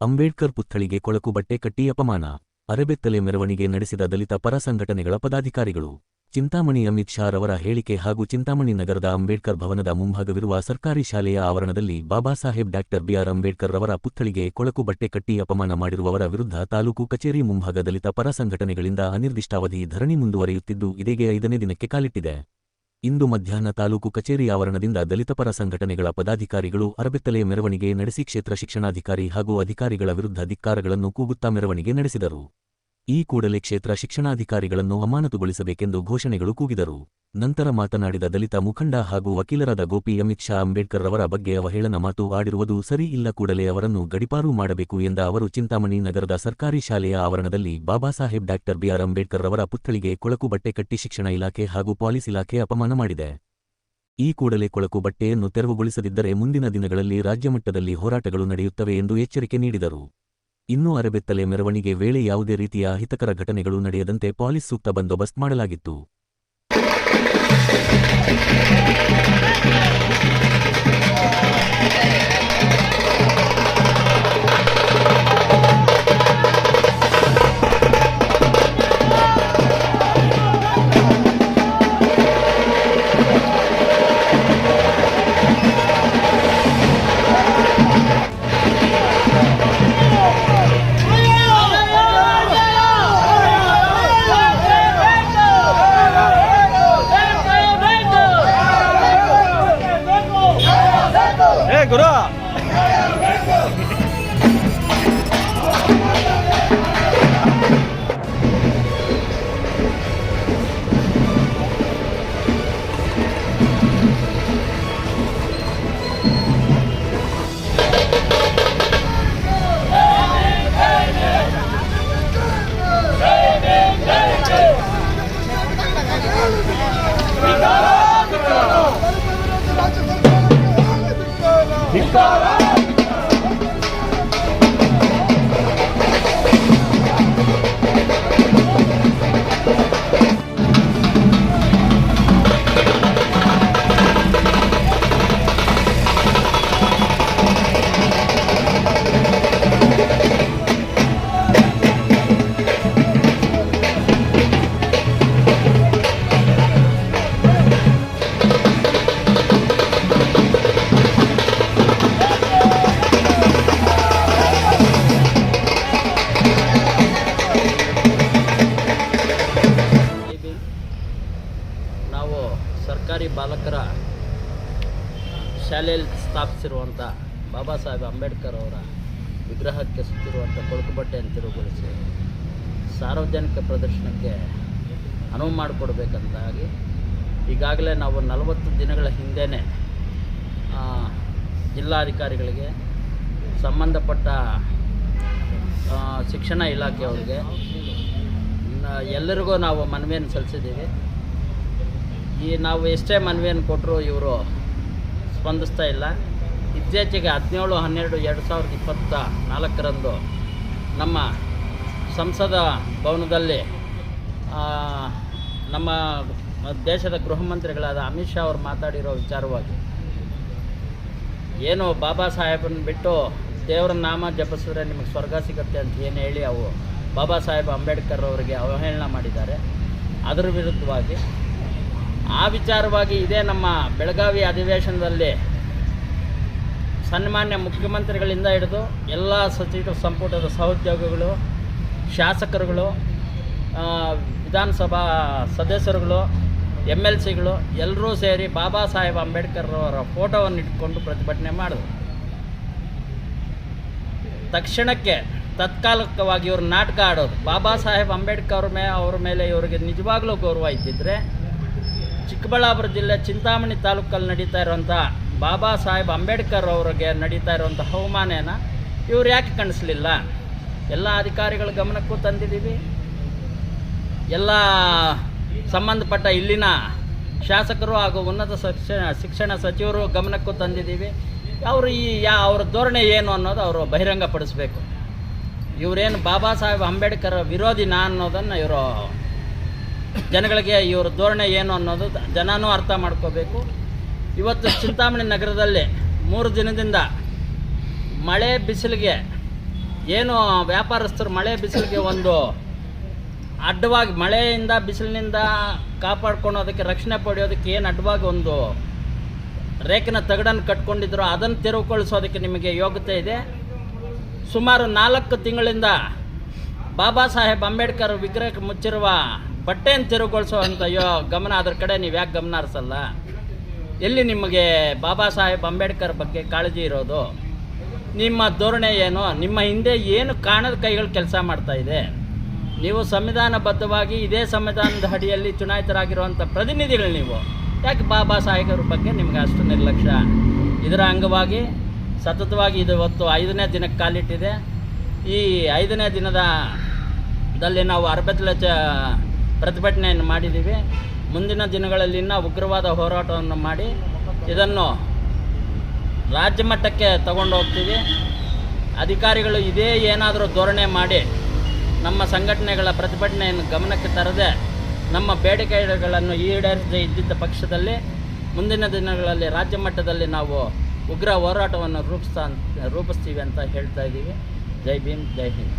ಅಂಬೇಡ್ಕರ್ ಪುತ್ಥಳಿಗೆ ಕೊಳಕು ಬಟ್ಟೆ ಕಟ್ಟಿ ಅಪಮಾನ, ಅರೆಬೆತ್ತಲೆ ಮೆರವಣಿಗೆ ನಡೆಸಿದ ದಲಿತ ಪರ ಸಂಘಟನೆಗಳ ಪದಾಧಿಕಾರಿಗಳು ಚಿಂತಾಮಣಿ ಅಮಿತ್ ಶಾ ರವರ ಹೇಳಿಕೆ ಹಾಗೂ ಚಿಂತಾಮಣಿ ನಗರದ ಅಂಬೇಡ್ಕರ್ ಭವನದ ಮುಂಭಾಗವಿರುವ ಸರ್ಕಾರಿ ಶಾಲೆಯ ಆವರಣದಲ್ಲಿ Baba Saheb doctor B R Ambedkar ರವರ ಪುತ್ಥಳಿಗೆ ಕೊಳಕು ಬಟ್ಟೆ ಕಟ್ಟಿ ಅಪಮಾನ ಮಾಡಿರುವವರ ವಿರುದ್ಧ ತಾಲೂಕು ಕಚೇರಿ ಮುಂಭಾಗ ದಲಿತ ಪರ ಸಂಘಟನೆಗಳಿಂದ ಅನಿರ್ದಿಷ್ಟಾವಧಿ ಧರಣಿ ಮುಂದುವರಿಯುತ್ತಿದ್ದು, ಇದೇಗೆ ಐದನೇ ದಿನಕ್ಕೆ ಕಾಲಿಟ್ಟಿದೆ. ಇಂದು ಮಧ್ಯಾಹ್ನ ತಾಲೂಕು ಕಚೇರಿ ಆವರಣದಿಂದ ದಲಿತಪರ ಸಂಘಟನೆಗಳ ಪದಾಧಿಕಾರಿಗಳು ಅರಬೆತ್ತಲೆ ಮೆರವಣಿಗೆ ನಡೆಸಿ ಕ್ಷೇತ್ರ ಶಿಕ್ಷಣಾಧಿಕಾರಿ ಹಾಗೂ ಅಧಿಕಾರಿಗಳ ವಿರುದ್ಧ ಧಿಕ್ಕಾರಗಳನ್ನು ಕೂಗುತ್ತಾ ಮೆರವಣಿಗೆ ನಡೆಸಿದರು. ಈ ಕೂಡಲೇ ಕ್ಷೇತ್ರ ಶಿಕ್ಷಣಾಧಿಕಾರಿಗಳನ್ನು ಅಮಾನತುಗೊಳಿಸಬೇಕೆಂದು ಘೋಷಣೆಗಳು ಕೂಗಿದರು. ನಂತರ ಮಾತನಾಡಿದ ದಲಿತ ಮುಖಂಡ ಹಾಗೂ ವಕೀಲರಾದ ಗೋಪಿ ಅಮಿತ್ ಶಾ ಅಂಬೇಡ್ಕರ್ ರವರ ಬಗ್ಗೆ ಅವಹೇಳನ ಮಾತು ಆಡಿರುವುದು ಸರಿ ಇಲ್ಲ. ಕೂಡಲೇ ಅವರನ್ನು ಗಡಿಪಾರು ಮಾಡಬೇಕು ಎಂದ ಅವರು, ಚಿಂತಾಮಣಿ ನಗರದ ಸರ್ಕಾರಿ ಶಾಲೆಯ ಆವರಣದಲ್ಲಿ Baba Saheb doctor B R Ambedkar ರವರ ಪುತ್ಥಳಿಗೆ ಕೊಳಕು ಬಟ್ಟೆ ಕಟ್ಟಿ ಶಿಕ್ಷಣ ಇಲಾಖೆ ಹಾಗೂ ಪಾಲಿಸ್ ಇಲಾಖೆ ಅಪಮಾನ ಮಾಡಿದೆ. ಈ ಕೂಡಲೇ ಕೊಳಕು ಬಟ್ಟೆಯನ್ನು ತೆರವುಗೊಳಿಸದಿದ್ದರೆ ಮುಂದಿನ ದಿನಗಳಲ್ಲಿ ರಾಜ್ಯಮಟ್ಟದಲ್ಲಿ ಹೋರಾಟಗಳು ನಡೆಯುತ್ತವೆ ಎಂದು ಎಚ್ಚರಿಕೆ ನೀಡಿದರು. ಇನ್ನೂ ಅರೆಬೆತ್ತಲೆ ಮೆರವಣಿಗೆ ವೇಳೆ ಯಾವುದೇ ರೀತಿಯ ಅಹಿತಕರ ಘಟನೆಗಳು ನಡೆಯದಂತೆ ಪೊಲೀಸ್ ಸೂಕ್ತ ಬಂದೋಬಸ್ತ್ ಮಾಡಲಾಗಿತ್ತು. Stop! ಶಾಲೆಯಲ್ಲಿ ಸ್ಥಾಪಿಸಿರುವಂಥ ಬಾಬಾ ಸಾಹೇಬ್ ಅಂಬೇಡ್ಕರ್ ಅವರ ವಿಗ್ರಹಕ್ಕೆ ಸುತ್ತಿರುವಂಥ ಕೊಳಕು ಬಟ್ಟೆಯನ್ನು ಸಾರ್ವಜನಿಕ ಪ್ರದರ್ಶನಕ್ಕೆ ಅನುವು ಮಾಡಿಕೊಡ್ಬೇಕಂತಾಗಿ ಈಗಾಗಲೇ ನಾವು ನಲವತ್ತು ದಿನಗಳ ಹಿಂದೆಯೇ ಜಿಲ್ಲಾಧಿಕಾರಿಗಳಿಗೆ ಸಂಬಂಧಪಟ್ಟ ಶಿಕ್ಷಣ ಇಲಾಖೆಯವರಿಗೆ ಎಲ್ಲರಿಗೂ ನಾವು ಮನವಿಯನ್ನು ಸಲ್ಲಿಸಿದ್ದೀವಿ. ಈ, ನಾವು ಎಷ್ಟೇ ಮನವಿಯನ್ನು ಕೊಟ್ಟರು ಇವರು ಸ್ಪಂದಿಸ್ತಾ ಇಲ್ಲ. ಇತ್ತೀಚೆಗೆ ಹದಿನೇಳು, ಹನ್ನೆರಡು, ಎರಡು ಸಾವಿರದ ಇಪ್ಪತ್ತ ನಾಲ್ಕರಂದು ನಮ್ಮ ಸಂಸದ ಭವನದಲ್ಲಿ ನಮ್ಮ ದೇಶದ ಗೃಹ ಮಂತ್ರಿಗಳಾದ ಅಮಿತ್ ಶಾ ಅವರು ಮಾತಾಡಿರೋ ವಿಚಾರವಾಗಿ ಏನು ಬಾಬಾ ಸಾಹೇಬನ್ನು ಬಿಟ್ಟು ದೇವರ ನಾಮ ಜಪಿಸಿದ್ರೆ ನಿಮಗೆ ಸ್ವರ್ಗ ಸಿಗುತ್ತೆ ಅಂತ ಏನು ಹೇಳಿ ಅವು ಬಾಬಾ ಸಾಹೇಬ್ ಅಂಬೇಡ್ಕರ್ ಅವರಿಗೆ ಅವಹೇಳನ ಮಾಡಿದ್ದಾರೆ. ಅದರ ವಿರುದ್ಧವಾಗಿ ಆ ವಿಚಾರವಾಗಿ ಇದೇ ನಮ್ಮ ಬೆಳಗಾವಿ ಅಧಿವೇಶನದಲ್ಲಿ ಸನ್ಮಾನ್ಯ ಮುಖ್ಯಮಂತ್ರಿಗಳಿಂದ ಹಿಡಿದು ಎಲ್ಲ ಸಚಿವ ಸಂಪುಟದ ಸಹೋದ್ಯೋಗಿಗಳು, ಶಾಸಕರುಗಳು ವಿಧಾನಸಭಾ ಸದಸ್ಯರುಗಳು ಎಂ ಎಲ್ ಸಿಗಳು, ಎಲ್ಲರೂ ಸೇರಿ ಬಾಬಾ ಸಾಹೇಬ್ ಅಂಬೇಡ್ಕರ್ ಅವರ ಫೋಟೋವನ್ನು ಇಟ್ಕೊಂಡು ಪ್ರತಿಭಟನೆ ಮಾಡಿದ್ರು. ತಕ್ಷಣಕ್ಕೆ ತತ್ಕಾಲಿಕವಾಗಿ ಇವರು ನಾಟಕ ಆಡೋದು. ಬಾಬಾ ಸಾಹೇಬ್ ಅಂಬೇಡ್ಕರ್ ಅವ್ರ ಮೇ ಅವ್ರ ಮೇಲೆ ಇವರಿಗೆ ನಿಜವಾಗ್ಲೂ ಗೌರವ ಇದ್ದಿದ್ರೆ ಚಿಕ್ಕಬಳ್ಳಾಪುರ ಜಿಲ್ಲೆ ಚಿಂತಾಮಣಿ ತಾಲೂಕಲ್ಲಿ ನಡೀತಾ ಇರುವಂಥ ಬಾಬಾ ಸಾಹೇಬ್ ಅಂಬೇಡ್ಕರ್ ಅವರಿಗೆ ನಡೀತಾ ಇರುವಂಥ ಹವಮಾನೇನ ಇವ್ರು ಯಾಕೆ ಕಾಣಿಸ್ಲಿಲ್ಲ? ಎಲ್ಲ ಅಧಿಕಾರಿಗಳ ಗಮನಕ್ಕೂ ತಂದಿದ್ದೀವಿ. ಎಲ್ಲ ಸಂಬಂಧಪಟ್ಟ ಇಲ್ಲಿನ ಶಾಸಕರು ಹಾಗೂ ಉನ್ನತ ಶಿಕ್ಷಣ ಶಿಕ್ಷಣ ಸಚಿವರು ಗಮನಕ್ಕೂ ತಂದಿದ್ದೀವಿ. ಅವರು ಈ ಯಾ ಅವ್ರ ಧೋರಣೆ ಏನು ಅನ್ನೋದು ಅವರು ಬಹಿರಂಗಪಡಿಸ್ಬೇಕು. ಇವರೇನು ಬಾಬಾ ಸಾಹೇಬ್ ಅಂಬೇಡ್ಕರ್ ವಿರೋಧಿನ ಅನ್ನೋದನ್ನು ಇವರು ಜನಗಳಿಗೆ ಇವ್ರ ಧೋರಣೆ ಏನು ಅನ್ನೋದು ಜನನೂ ಅರ್ಥ ಮಾಡ್ಕೋಬೇಕು. ಇವತ್ತು ಚಿಂತಾಮಣಿ ನಗರದಲ್ಲಿ ಮೂರು ದಿನದಿಂದ ಮಳೆ ಬಿಸಿಲಿಗೆ ಏನು ವ್ಯಾಪಾರಸ್ಥರು ಮಳೆ ಬಿಸಿಲಿಗೆ ಒಂದು ಅಡ್ಡವಾಗಿ ಮಳೆಯಿಂದ ಬಿಸಿಲಿನಿಂದ ಕಾಪಾಡ್ಕೊಳೋದಕ್ಕೆ ರಕ್ಷಣೆ ಪಡೆಯೋದಕ್ಕೆ ಏನು ಅಡ್ಡವಾಗಿ ಒಂದು ರೇಖಿನ ತಗಡನ್ನು ಕಟ್ಕೊಂಡಿದ್ರು ಅದನ್ನು ತೆರವುಗೊಳಿಸೋದಕ್ಕೆ ನಿಮಗೆ ಯೋಗ್ಯತೆ ಇದೆ. ಸುಮಾರು ನಾಲ್ಕು ತಿಂಗಳಿಂದ ಬಾಬಾ ಸಾಹೇಬ್ ಅಂಬೇಡ್ಕರ್ ವಿಗ್ರಹಕ್ಕೆ ಮುಚ್ಚಿರುವ ಬಟ್ಟೆಯನ್ನು ತೆರವುಗೊಳಿಸುವಂಥ ಅಯ್ಯೋ ಗಮನ ಅದ್ರ ಕಡೆ, ನೀವು ಯಾಕೆ ಗಮನ ಹರಿಸಲ್ಲ? ಎಲ್ಲಿ ನಿಮಗೆ ಬಾಬಾ ಸಾಹೇಬ್ ಅಂಬೇಡ್ಕರ್ ಬಗ್ಗೆ ಕಾಳಜಿ ಇರೋದು? ನಿಮ್ಮ ಧೋರಣೆ ಏನು? ನಿಮ್ಮ ಹಿಂದೆ ಏನು ಕಾಣದ ಕೈಗಳು ಕೆಲಸ ಮಾಡ್ತಾ ಇದೆ? ನೀವು ಸಂವಿಧಾನಬದ್ಧವಾಗಿ ಇದೇ ಸಂವಿಧಾನದ ಅಡಿಯಲ್ಲಿ ಚುನಾಯಿತರಾಗಿರುವಂಥ ಪ್ರತಿನಿಧಿಗಳು ನೀವು. ಯಾಕೆ ಬಾಬಾ ಸಾಹೇಬರ ಬಗ್ಗೆ ನಿಮಗೆ ಅಷ್ಟು ನಿರ್ಲಕ್ಷ್ಯ? ಇದರ ಅಂಗವಾಗಿ ಸತತವಾಗಿ ಇದು ಇವತ್ತು ಐದನೇ ದಿನಕ್ಕೆ ಕಾಲಿಟ್ಟಿದೆ. ಈ ಐದನೇ ದಿನದ ದಲ್ಲಿ ನಾವು ಅರಬೆತ್ತಲೆ ಚ ಪ್ರತಿಭಟನೆಯನ್ನು ಮಾಡಿದ್ದೀವಿ. ಮುಂದಿನ ದಿನಗಳಲ್ಲಿ ಇನ್ನೂ ಉಗ್ರವಾದ ಹೋರಾಟವನ್ನು ಮಾಡಿ ಇದನ್ನು ರಾಜ್ಯ ಮಟ್ಟಕ್ಕೆ ತಗೊಂಡು ಹೋಗ್ತೀವಿ. ಅಧಿಕಾರಿಗಳು ಇದೇ ಏನಾದರೂ ಧೋರಣೆ ಮಾಡಿ ನಮ್ಮ ಸಂಘಟನೆಗಳ ಪ್ರತಿಭಟನೆಯನ್ನು ಗಮನಕ್ಕೆ ತರದೆ ನಮ್ಮ ಬೇಡಿಕೆಗಳನ್ನು ಈಡೇರಿಸದೆ ಇದ್ದಿದ್ದ ಪಕ್ಷದಲ್ಲಿ ಮುಂದಿನ ದಿನಗಳಲ್ಲಿ ರಾಜ್ಯ ಮಟ್ಟದಲ್ಲಿ ನಾವು ಉಗ್ರ ಹೋರಾಟವನ್ನು ರೂಪಿಸ್ತಾ ರೂಪಿಸ್ತೀವಿ ಅಂತ ಹೇಳ್ತಾ ಇದ್ದೀವಿ. ಜೈ ಭೀಮ್, ಜೈ ಹಿಂದ್.